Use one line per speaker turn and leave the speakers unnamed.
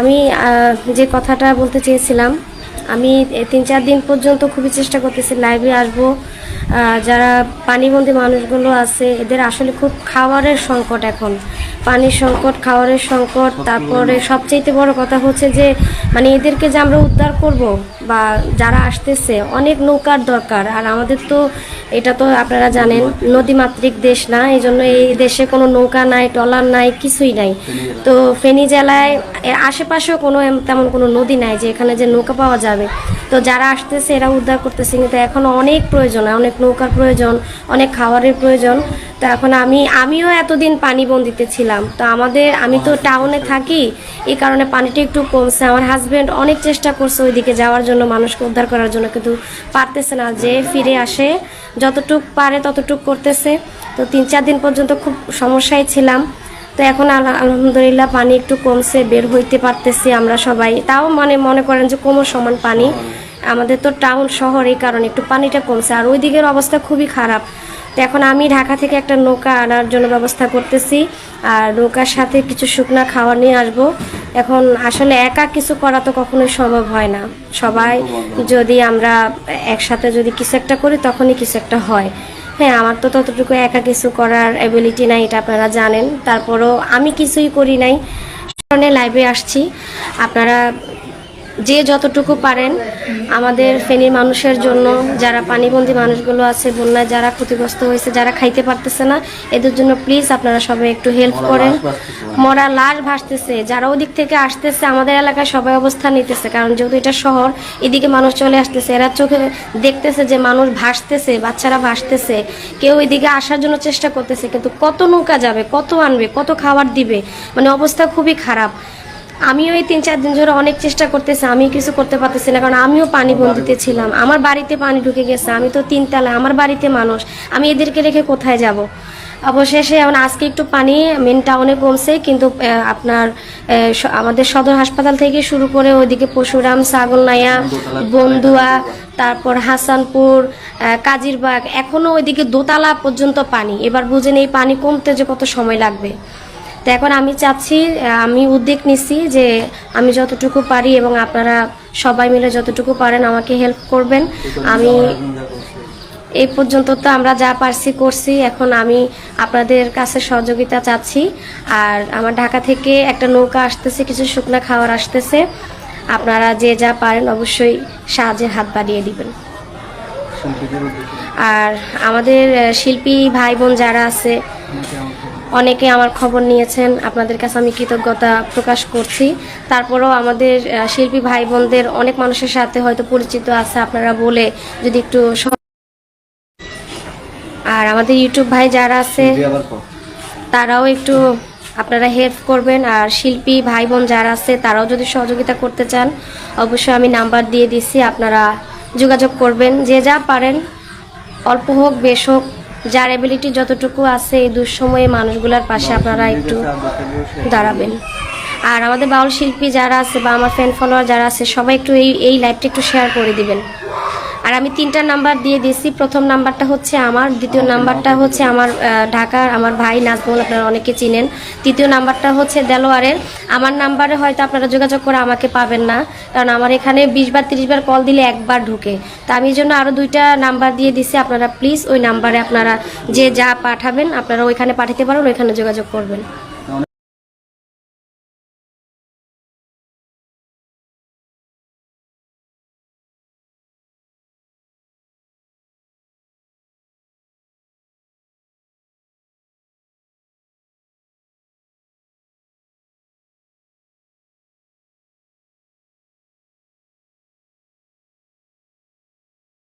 আমি যে কথাটা বলতে চেয়েছিলাম, আমি তিন চার দিন পর্যন্ত খুবই চেষ্টা করতেছি, লাইভে আসব। যারা পানিবন্দী মানুষগুলো আছে এদের আসলে খুব খাবারের সংকট এখন। পানির সংকট খাবারের সংকট তারপরে সবচেয়ে বড় কথা হচ্ছে যে মানে এদেরকে যে আমরা উদ্ধার করব বা যারা আসতেছে অনেক নৌকার দরকার। আর আমাদের তো এটা তো আপনারা জানেন নদীমাতৃক দেশ না এই জন্য এই দেশে কোনো নৌকা নাই ট্রলার নাই কিছুই নাই। তো ফেনী জেলায় এর আশেপাশেও কোনো তেমন কোনো নদী নাই যে এখানে যে নৌকা পাওয়া যাবে। তো যারা আসতেছে এরা উদ্ধার করতেছে কিন্তু এখনও অনেক প্রয়োজন অনেক নৌকার প্রয়োজন অনেক খাবারের প্রয়োজন। তো এখন আমি আমিও এতদিন পানি বন্দিতে ছিলাম। তো আমাদের আমি তো টাউনে থাকি। এই কারণে পানিটা একটু কমছে। আমার হাজবেন্ড অনেক চেষ্টা করছে ওইদিকে যাওয়ার জন্য মানুষকে উদ্ধার করার জন্য কিন্তু পারতেছে না যে ফিরে আসে। যতটুক পারে ততটুক করতেছে। তো তিন চার দিন পর্যন্ত খুব সমস্যায় ছিলাম। তো এখন আলহামদুলিল্লাহ পানি একটু কমছে বের হইতে পারতেছি আমরা সবাই। তাও মানে মনে করেন যে কোমর সমান পানি। আমাদের তো টাউন শহর এই কারণে একটু পানিটা কমছে। আর ওই দিকের অবস্থা খুবই খারাপ। তো এখন আমি ঢাকা থেকে একটা নৌকা আনার জন্য ব্যবস্থা করতেছি। আর নৌকার সাথে কিছু শুকনা খাবার নিয়ে আসব। এখন আসলে একা কিছু করা তো কখনোই সম্ভব হয় না। সবাই যদি আমরা একসাথে যদি কিছু একটা করি, তখনই কিছু একটা হয়। হ্যাঁ আমার তো ততটুকু একা কিছু করার অ্যাবিলিটি নাই, এটা আপনারা জানেন। তারপরও আমি কিছুই করি নাই। লাইভে আসছি। আপনারা যে যতটুকু পারেন আমাদের ফেনীর মানুষের জন্য যারা পানিবন্দী মানুষগুলো আছে বন্যায় যারা ক্ষতিগ্রস্ত হয়েছে যারা খাইতে পারতেছে না এদের জন্য প্লিজ আপনারা সবাই একটু হেল্প করেন। মরা লাশ ভাসতেছে। যারা ওদিক থেকে আসতেছে আমাদের এলাকায় সবাই অবস্থান নিতেছে কারণ যেহেতু এটা শহর এদিকে মানুষ চলে আসতেছে। এরা চোখে দেখতেছে যে মানুষ ভাসতেছে বাচ্চারা ভাসতেছে। কেউ এদিকে আসার জন্য চেষ্টা করতেছে কিন্তু কত নৌকা যাবে কত আনবে কত খাবার দিবে? মানে অবস্থা খুবই খারাপ। আমিও এই তিন চার দিন ধরে অনেক চেষ্টা করতেছি আমি কিছু করতে পারতেছি না কারণ আমিও পানি বন্দিতে ছিলাম। আমার বাড়িতে পানি ঢুকে গেছে আমি তো তিনতলা আমার বাড়িতে মানুষ। আমি এদেরকে রেখে কোথায় যাব? অবশেষে এখন আজকে একটু পানি মেন টাউনে কমছে কিন্তু আপনার আমাদের সদর হাসপাতাল থেকে শুরু করে ওইদিকে পশুরাম ছাগলনাইয়া বন্দুয়া তারপর হাসানপুর কাজিরবাগ এখনও ওইদিকে দোতলা পর্যন্ত পানি। এবার বুঝেন এই পানি কমতে যে কত সময় লাগবে। তো এখন আমি চাচ্ছি আমি উদ্যোগ নিচ্ছি যে আমি যতটুকু পারি এবং আপনারা সবাই মিলে যতটুকু পারেন আমাকে হেল্প করবেন। আমি এই পর্যন্ত তো আমরা যা পারছি করছি এখন আমি আপনাদের কাছে সহযোগিতা চাচ্ছি। আর আমার ঢাকা থেকে একটা নৌকা আসতেছে কিছু শুকনা খাওয়ার আসতেছে। আপনারা যে যা পারেন অবশ্যই সাহায্যের হাত বাড়িয়ে দিবেন। আর আমাদের শিল্পী ভাই বোন যারা আছে অনেকে আমার খবর নিয়েছেন আপনাদের কাছে আমি কৃতজ্ঞতা প্রকাশ করছি। তারপরেও আমাদের শিল্পী ভাই বোনদের অনেক মানুষের সাথে হয়তো পরিচিত আছে আপনারা বলে যদি একটু আর আমাদের ইউটিউব ভাই যারা আছে তারাও একটু আপনারা হেল্প করবেন। আর শিল্পী ভাই বোন যারা আছে তারাও যদি সহযোগিতা করতে চান অবশ্যই আমি নাম্বার দিয়ে দিচ্ছি আপনারা যোগাযোগ করবেন। যে যা পারেন অল্প হোক বেশ হোক যার এবিলিটি যতটুকু আছে এই দুঃসময়ে মানুষগুলোর পাশে আপনারা একটু দাঁড়াবেন। আর আমাদের বাউল শিল্পী যারা আছে বা আমার ফ্যান ফলোয়ার যারা আছে, সবাই একটু এই এই লাইভটা একটু শেয়ার করে দিবেন। আর আমি তিনটা নাম্বার দিয়ে দিয়েছি প্রথম নাম্বারটা হচ্ছে আমার, দ্বিতীয় নাম্বারটা হচ্ছে আমার ঢাকার আমার ভাই নাজমুল, আপনারা অনেকে চিনেন। তৃতীয় নাম্বারটা হচ্ছে দেলোয়ারের। আমার নাম্বারে হয়তো আপনারা যোগাযোগ করে আমাকে পাবেন না, কারণ আমার এখানে বিশ বার, তিরিশ বার কল দিলে একবার ঢুকে। তা আমি জন্য আরও দুইটা নাম্বার দিয়ে দিছি, আপনারা প্লিজ ওই নাম্বারে আপনারা যে যা পাঠাবেন, আপনারা ওইখানে পাঠাতে পারেন, ওইখানে যোগাযোগ করবেন।